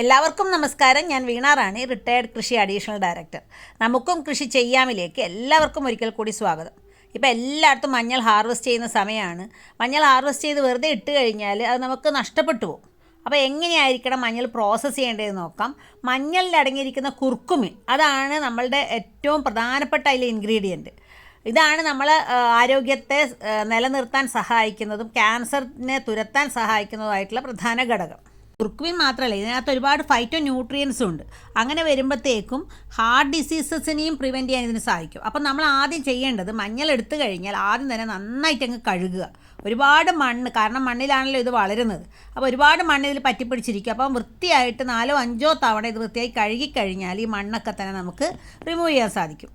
എല്ലാവർക്കും നമസ്കാരം. ഞാൻ വീണ റാണി റിട്ടയർഡ് കൃഷി അഡീഷണൽ ഡയറക്ടർ നമുക്കും കൃഷി ചെയ്യാമിലേക്ക് എല്ലാവർക്കും ഒരിക്കൽ കൂടി സ്വാഗതം. ഇപ്പോൾ എല്ലായിടത്തും മഞ്ഞൾ ഹാർവെസ്റ്റ് ചെയ്യുന്ന സമയമാണ്. മഞ്ഞൾ ഹാർവെസ്റ്റ് ചെയ്ത് വെറുതെ ഇട്ട് കഴിഞ്ഞാൽ അത് നമുക്ക് നഷ്ടപ്പെട്ടു പോകും. അപ്പോൾ എങ്ങനെയായിരിക്കണം മഞ്ഞൾ പ്രോസസ്സ് ചെയ്യേണ്ടതെന്ന് നോക്കാം. മഞ്ഞളിൽ അടങ്ങിയിരിക്കുന്ന കുർക്കുമിൻ അതാണ് നമ്മളുടെ ഏറ്റവും പ്രധാനപ്പെട്ട അതിലെ ഇൻഗ്രീഡിയന്റ് ഇതാണ് നമ്മൾ ആരോഗ്യത്തെ നിലനിർത്താൻ സഹായിക്കുന്നതും ക്യാൻസറിനെ തുരത്താൻ സഹായിക്കുന്നതുമായിട്ടുള്ള പ്രധാന ഘടകം. കുർക്കുമിൻ മാത്രമല്ല ഇതിനകത്ത് ഒരുപാട് ഫൈറ്റോ ന്യൂട്രിയൻസും ഉണ്ട്. അങ്ങനെ വരുമ്പോഴത്തേക്കും ഹാർട്ട് ഡിസീസസിനെയും പ്രിവെന്റ് ചെയ്യാൻ ഇതിന് സാധിക്കും. അപ്പം നമ്മൾ ആദ്യം ചെയ്യേണ്ടത് മഞ്ഞൾ എടുത്തു കഴിഞ്ഞാൽ ആദ്യം തന്നെ നന്നായിട്ട് അങ്ങ് കഴുകുക. ഒരുപാട് മണ്ണ് കാരണം മണ്ണിലാണല്ലോ ഇത് വളരുന്നത്. അപ്പോൾ ഒരുപാട് മണ്ണ് ഇതിൽ പറ്റിപ്പിടിച്ചിരിക്കും. അപ്പം വൃത്തിയായിട്ട് നാലോ അഞ്ചോ തവണ ഇത് വൃത്തിയായി കഴുകിക്കഴിഞ്ഞാൽ ഈ മണ്ണൊക്കെ തന്നെ നമുക്ക് റിമൂവ് ചെയ്യാൻ സാധിക്കും.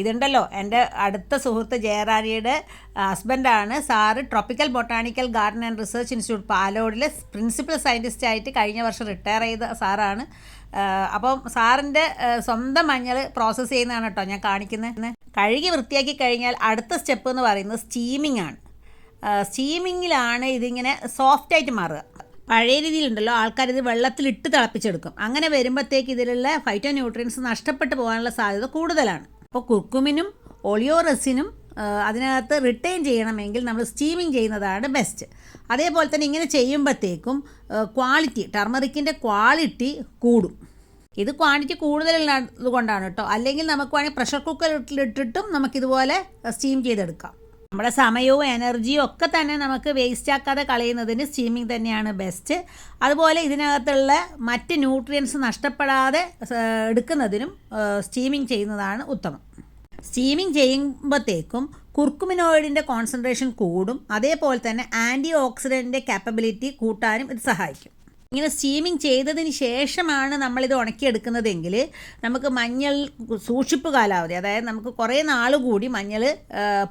ഇതുണ്ടല്ലോ എന്റെ അടുത്ത സുഹൃത്ത് ജയറാണിയുടെ ഹസ്ബൻഡാണ് sir tropical botanical garden and research institute പാലോടിലെ principal scientist ആയിട്ട് കഴിഞ്ഞ വർഷം റിട്ടയർ ചെയ്ത സാറാണ്. അപ്പം സാറിന്റെ സ്വന്തം മഞ്ഞൾ പ്രോസസ്സ് ചെയ്യുന്നതാണ് കേട്ടോ ഞാൻ കാണിക്കുന്നത്. കഴുകി വൃത്തിയാക്കി കഴിഞ്ഞാൽ അടുത്ത സ്റ്റെപ്പ് എന്ന് പറയുന്നത് സ്റ്റീമിംഗ് ആണ്. സ്റ്റീമിങ്ങിലാണ് ഇതിങ്ങനെ സോഫ്റ്റായിട്ട് മാറുക. പഴയ രീതിയിലുണ്ടല്ലോ ആൾക്കാർ ഇത് വെള്ളത്തിലിട്ട് തിളപ്പിച്ചെടുക്കും. അങ്ങനെ വരുമ്പോഴത്തേക്ക് ഇതിലുള്ള ഫൈറ്റോ ന്യൂട്രിയൻസ് നഷ്ടപ്പെട്ടു പോകാനുള്ള സാധ്യത കൂടുതലാണ്. അപ്പോൾ കുർക്കുമിനും ഒളിയോറസിനും അതിനകത്ത് റിട്ടേൺ ചെയ്യണമെങ്കിൽ നമ്മൾ സ്റ്റീമിങ് ചെയ്യുന്നതാണ് ബെസ്റ്റ് അതേപോലെ തന്നെ ഇങ്ങനെ ചെയ്യുമ്പോഴത്തേക്കും ക്വാളിറ്റി ടർമറിക്കിന്റെ ക്വാളിറ്റി കൂടും. ഇത് ക്വാണ്ടിറ്റി കൂടുതലുള്ളത് കൊണ്ടാണ് കേട്ടോ. അല്ലെങ്കിൽ നമുക്ക് വേണമെങ്കിൽ പ്രഷർ കുക്കറിലിട്ടിട്ടും നമുക്കിതുപോലെ സ്റ്റീം ചെയ്തെടുക്കാം. നമ്മുടെ സമയവും എനർജിയും ഒക്കെ തന്നെ നമുക്ക് വേസ്റ്റ് ആക്കാതെ കളയുന്നതിന് സ്റ്റീമിംഗ് തന്നെയാണ് ബെസ്റ്റ് അതുപോലെ ഇതിനകത്തുള്ള മറ്റ് ന്യൂട്രിയൻസ് നഷ്ടപ്പെടാതെ എടുക്കുന്നതിനും സ്റ്റീമിംഗ് ചെയ്യുന്നതാണ് ഉത്തമം. സ്റ്റീമിംഗ് ചെയ്യുമ്പോഴത്തേക്കും കുർക്കുമിനോയിഡിന്റെ കോൺസെൻട്രേഷൻ കൂടും. അതേപോലെ തന്നെ ആന്റി ഓക്സിഡന്റിന്റെ കാപ്പബിലിറ്റി കൂട്ടാനും ഇത് സഹായിക്കും. ഇങ്ങനെ സ്റ്റീമിങ് ചെയ്തതിന് ശേഷമാണ് നമ്മളിത് ഉണക്കിയെടുക്കുന്നതെങ്കിൽ നമുക്ക് മഞ്ഞൾ സൂക്ഷിപ്പ് കാലാവധി അതായത് നമുക്ക് കുറേ നാൾ കൂടി മഞ്ഞൾ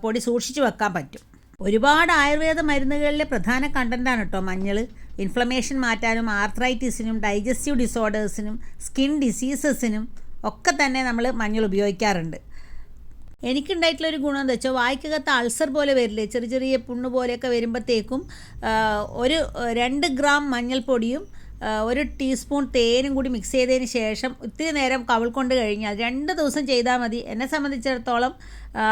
പൊടി സൂക്ഷിച്ചു വെക്കാൻ പറ്റും. ഒരുപാട് ആയുർവേദ മരുന്നുകളിലെ പ്രധാന കണ്ടന്റാണ് കേട്ടോ മഞ്ഞൾ. ഇൻഫ്ലമേഷൻ മാറ്റാനും ആർത്രൈറ്റിസിനും ഡൈജസ്റ്റീവ് ഡിസോർഡേഴ്സിനും സ്കിൻ ഡിസീസസിനും ഒക്കെ തന്നെ നമ്മൾ മഞ്ഞൾ ഉപയോഗിക്കാറുണ്ട്. എനിക്കുണ്ടായിട്ടുള്ള ഒരു ഗുണം എന്താ വെച്ചാൽ വായിക്കകത്ത് അൾസർ പോലെ വരില്ലേ? ചെറിയ ചെറിയ പുണ്ണ് പോലെയൊക്കെ വരുമ്പോഴത്തേക്കും ഒരു രണ്ട് ഗ്രാം മഞ്ഞൾപ്പൊടിയും ഒരു ടീസ്പൂൺ തേനും കൂടി മിക്സ് ചെയ്തതിന് ശേഷം ഒത്തിരി നേരം കവിൾ കൊണ്ട് കഴിഞ്ഞാൽ രണ്ട് ദിവസം ചെയ്താൽ മതി. എന്നെ സംബന്ധിച്ചിടത്തോളം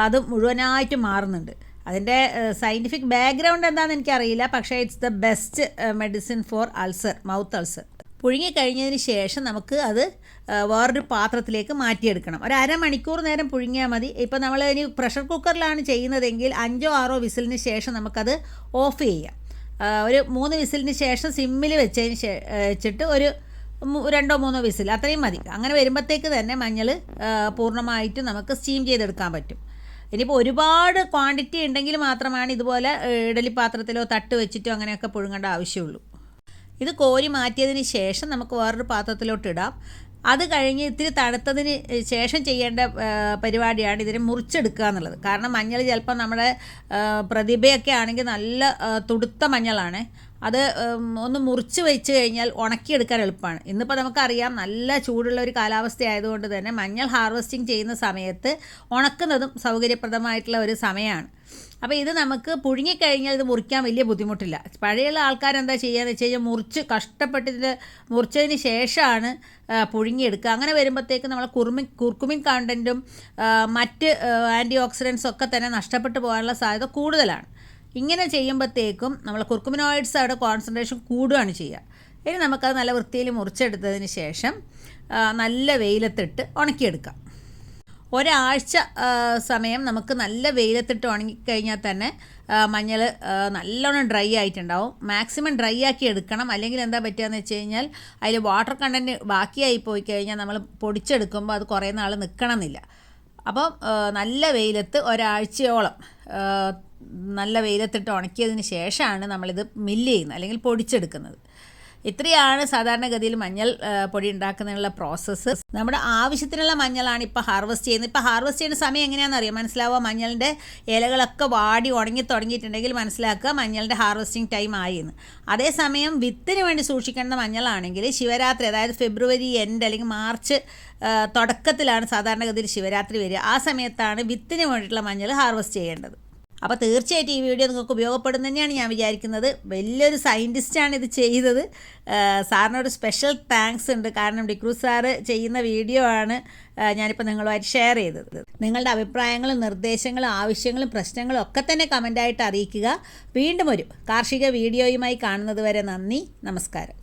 അത് മുഴുവനായിട്ട് മാറുന്നുണ്ട്. അതിന്റെ സയന്റിഫിക് ബാക്ക്ഗ്രൗണ്ട് എന്താണെന്ന് എനിക്കറിയില്ല. പക്ഷേ it's the best medicine for ulcer mouth ulcer പുഴുങ്ങി കഴിഞ്ഞതിന് ശേഷം നമുക്ക് അത് വേറൊരു പാത്രത്തിലേക്ക് മാറ്റിയെടുക്കണം. ഒരു അരമണിക്കൂർ നേരം പുഴുങ്ങിയാൽ മതി. ഇപ്പോൾ നമ്മൾ ഇനി പ്രഷർ കുക്കറിലാണ് ചെയ്യുന്നതെങ്കിൽ അഞ്ചോ ആറോ വിസിലിന് ശേഷം നമുക്കത് ഓഫ് ചെയ്യാം. ഒരു മൂന്ന് വിസിലിന് ശേഷം സിമ്മിൽ വെച്ചതിന് വെച്ചിട്ട് ഒരു രണ്ടോ മൂന്നോ വിസിൽ അത്രയും മതി. അങ്ങനെ വരുമ്പോഴത്തേക്ക് തന്നെ മഞ്ഞൾ പൂർണമായിട്ട് നമുക്ക് സ്റ്റീം ചെയ്തെടുക്കാൻ പറ്റും. ഇനിയിപ്പോൾ ഒരുപാട് ക്വാണ്ടിറ്റി ഉണ്ടെങ്കിൽ മാത്രമാണ് ഇതുപോലെ ഇഡലി പാത്രത്തിലോ തട്ട് വെച്ചിട്ടോ അങ്ങനെയൊക്കെ പുഴുങ്ങേണ്ട ആവശ്യമുള്ളൂ. ഇത് കോരി മാറ്റിയതിന് ശേഷം നമുക്ക് വേറൊരു പാത്രത്തിലോട്ട് ഇടാം. അത് കഴിഞ്ഞ് ഇത്തിരി തണുത്തതിന് ശേഷം ചെയ്യേണ്ട പരിപാടിയാണ് ഇതിനെ മുറിച്ചെടുക്കുക എന്നുള്ളത്. കാരണം മഞ്ഞൾ ചിലപ്പോൾ നമ്മുടെ പ്രതിഭയൊക്കെ ആണെങ്കിൽ നല്ല തുടുത്ത മഞ്ഞളാണ്. അത് ഒന്ന് മുറിച്ച് വെച്ച് കഴിഞ്ഞാൽ ഉണക്കിയെടുക്കാൻ എളുപ്പമാണ്. ഇന്നിപ്പോൾ നമുക്കറിയാം നല്ല ചൂടുള്ള ഒരു കാലാവസ്ഥ ആയതുകൊണ്ട് തന്നെ മഞ്ഞൾ ഹാർവെസ്റ്റിംഗ് ചെയ്യുന്ന സമയത്ത് ഉണക്കുന്നതും സൗകര്യപ്രദമായിട്ടുള്ള ഒരു സമയമാണ്. അപ്പോൾ ഇത് നമുക്ക് പുഴുങ്ങിക്കഴിഞ്ഞാൽ ഇത് മുറിക്കാൻ വലിയ ബുദ്ധിമുട്ടില്ല. പഴയുള്ള ആൾക്കാരെന്താ ചെയ്യുകയെന്ന് വെച്ച് കഴിഞ്ഞാൽ മുറിച്ച് കഷ്ടപ്പെട്ടിട്ട് മുറിച്ചതിന് ശേഷമാണ് പുഴുങ്ങിയെടുക്കുക. അങ്ങനെ വരുമ്പോഴത്തേക്ക് നമ്മൾ കുറുമിൻ കുർക്കുമിൻ കണ്ടന്റും മറ്റ് ആന്റി ഓക്സിഡൻസും ഒക്കെ തന്നെ നഷ്ടപ്പെട്ടു പോകാനുള്ള സാധ്യത കൂടുതലാണ്. ഇങ്ങനെ ചെയ്യുമ്പോഴത്തേക്കും നമ്മൾ കുർക്കുമിനോയിഡ്സ് അവിടെ കോൺസെൻട്രേഷൻ കൂടുകയാണ് ചെയ്യുക. ഇനി നമുക്കത് നല്ല വൃത്തിയിൽ മുറിച്ചെടുത്തതിന് ശേഷം നല്ല വെയിലത്തിട്ട് ഉണക്കിയെടുക്കാം. ഒരാഴ്ച സമയം നമുക്ക് നല്ല വെയിലത്തിട്ട് ഉണങ്ങിക്കഴിഞ്ഞാൽ തന്നെ മഞ്ഞൾ നല്ലോണം ഡ്രൈ ആയിട്ടുണ്ടാവും. മാക്സിമം ഡ്രൈ ആക്കി എടുക്കണം. അല്ലെങ്കിൽ എന്താ പറ്റുകയെന്ന് വെച്ച് കഴിഞ്ഞാൽ അതിൽ വാട്ടർ കണ്ടന്റ് ബാക്കിയായി പോയി കഴിഞ്ഞാൽ നമ്മൾ പൊടിച്ചെടുക്കുമ്പോൾ അത് കുറേ നാൾ നിൽക്കണമെന്നില്ല. അപ്പം നല്ല വെയിലത്ത് ഒരാഴ്ചയോളം നല്ല വെയിലത്തിട്ട് ഉണക്കിയതിന് ശേഷമാണ് നമ്മളിത് മില്ല് ചെയ്യുന്നത് അല്ലെങ്കിൽ പൊടിച്ചെടുക്കുന്നത്. ഇത്രയാണ് സാധാരണഗതിയിൽ മഞ്ഞൾ പൊടി ഉണ്ടാക്കുന്നതിനുള്ള പ്രോസസ്സ് നമ്മുടെ ആവശ്യത്തിനുള്ള മഞ്ഞളാണ് ഇപ്പോൾ ഹാർവെസ്റ്റ് ചെയ്യുന്നത്. ഇപ്പോൾ ഹാർവെസ്റ്റ് ചെയ്യുന്ന സമയം എങ്ങനെയാണെന്ന് അറിയാം? മനസ്സിലാവുക മഞ്ഞളിന്റെ ഇലകളൊക്കെ വാടി ഉണങ്ങി തുടങ്ങിയിട്ടുണ്ടെങ്കിൽ മനസ്സിലാക്കുക മഞ്ഞളിന്റെ ഹാർവസ്റ്റിംഗ് ടൈം ആയി എന്ന് അതേസമയം വിത്തിന് വേണ്ടി സൂക്ഷിക്കേണ്ട മഞ്ഞളാണെങ്കിൽ ശിവരാത്രി അതായത് ഫെബ്രുവരി എൻഡ് അല്ലെങ്കിൽ മാർച്ച് തുടക്കത്തിലാണ് സാധാരണഗതിയിൽ ശിവരാത്രി വരിക. ആ സമയത്താണ് വിത്തിന് വേണ്ടിയിട്ടുള്ള മഞ്ഞൾ ഹാർവെസ്റ്റ് ചെയ്യേണ്ടത്. അപ്പോൾ തീർച്ചയായിട്ടും ഈ വീഡിയോ നിങ്ങൾക്ക് ഉപയോഗപ്പെടും തന്നെയാണ് ഞാൻ വിചാരിക്കുന്നത്. വലിയൊരു സയന്റിസ്റ്റാണ് ഇത് ചെയ്തത്. സാറിനോട് സ്പെഷ്യൽ താങ്ക്സ് ഉണ്ട്. കാരണം ഡിക്രൂസ് സാറ് ചെയ്യുന്ന വീഡിയോ ആണ് ഞാനിപ്പോൾ നിങ്ങളുമായിട്ട് ഷെയർ ചെയ്തത്. നിങ്ങളുടെ അഭിപ്രായങ്ങളും നിർദ്ദേശങ്ങളും ആവശ്യങ്ങളും പ്രശ്നങ്ങളും ഒക്കെ തന്നെ കമന്റായിട്ട് അറിയിക്കുക. വീണ്ടും ഒരു കാർഷിക വീഡിയോയുമായി കാണുന്നത് വരെ നന്ദി. നമസ്കാരം.